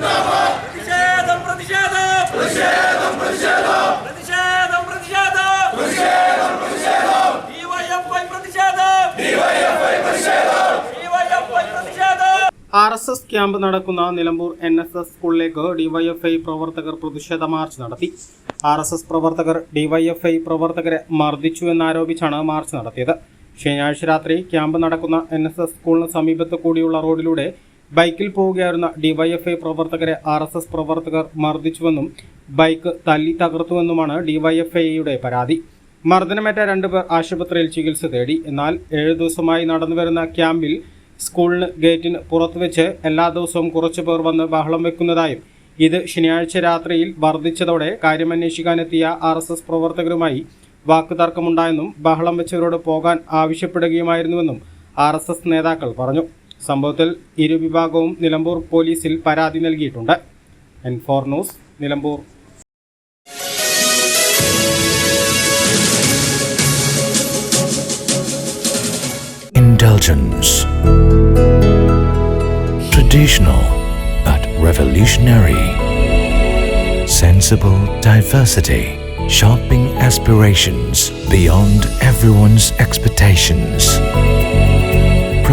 പ്രതിഷേധം പ്രതിഷേധം. പ്രതിഷേധം പ്രതിഷേധം. പ്രതിഷേധം പ്രതിഷേധം. പ്രതിഷേധം ഡിവൈഎഫ്ഐ പ്രതിഷേധം. ഡിവൈഎഫ്ഐ പ്രതിഷേധം. ഡിവൈഎഫ്ഐ പ്രതിഷേധം. ആർ എസ് എസ് ക്യാമ്പ് നടക്കുന്ന നിലമ്പൂർ എൻ എസ് എസ് സ്കൂളിലേക്ക് ഡിവൈഎഫ്ഐ പ്രവർത്തകർ പ്രതിഷേധ മാർച്ച് നടത്തി. ആർ എസ് എസ് പ്രവർത്തകർ ഡിവൈഎഫ്ഐ പ്രവർത്തകരെ മർദ്ദിച്ചു എന്നാരോപിച്ചാണ് മാർച്ച് നടത്തിയത്. ശനിയാഴ്ച രാത്രി ക്യാമ്പ് നടക്കുന്ന എൻ എസ് എസ് സ്കൂളിന് സമീപത്ത് കൂടിയുള്ള റോഡിലൂടെ ബൈക്കിൽ പോവുകയായിരുന്ന ഡിവൈഎഫ്ഐ പ്രവർത്തകരെ ആർ എസ് എസ് പ്രവർത്തകർ മർദ്ദിച്ചുവെന്നും ബൈക്ക് തല്ലി തകർത്തുവെന്നുമാണ് ഡിവൈഎഫ്ഐയുടെ പരാതി. മർദ്ദനമേറ്റ രണ്ടുപേർ ആശുപത്രിയിൽ ചികിത്സ തേടി. എന്നാൽ ഏഴു ദിവസമായി നടന്നുവരുന്ന ക്യാമ്പിൽ സ്കൂളിന് ഗേറ്റിന് പുറത്തുവെച്ച് എല്ലാ ദിവസവും കുറച്ചു പേർ വന്ന് ബഹളം വെക്കുന്നതായും ഇത് ശനിയാഴ്ച രാത്രിയിൽ വർദ്ധിച്ചതോടെ കാര്യമന്വേഷിക്കാനെത്തിയ ആർ എസ് എസ് പ്രവർത്തകരുമായി വാക്കുതർക്കമുണ്ടായെന്നും ബഹളം വെച്ചവരോട് പോകാൻ ആവശ്യപ്പെടുകയുമായിരുന്നുവെന്നും ആർ നേതാക്കൾ പറഞ്ഞു. സംഭവത്തിൽ ഇരുവിഭാഗവും നിലമ്പൂർ പോലീസിൽ പരാതി നൽകിയിട്ടുണ്ട് N four news Nilambur. Traditional but revolutionary. Sensible diversity. Shopping aspirations beyond everyone's expectations.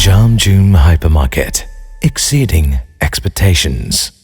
Jam Hypermarket, exceeding expectations.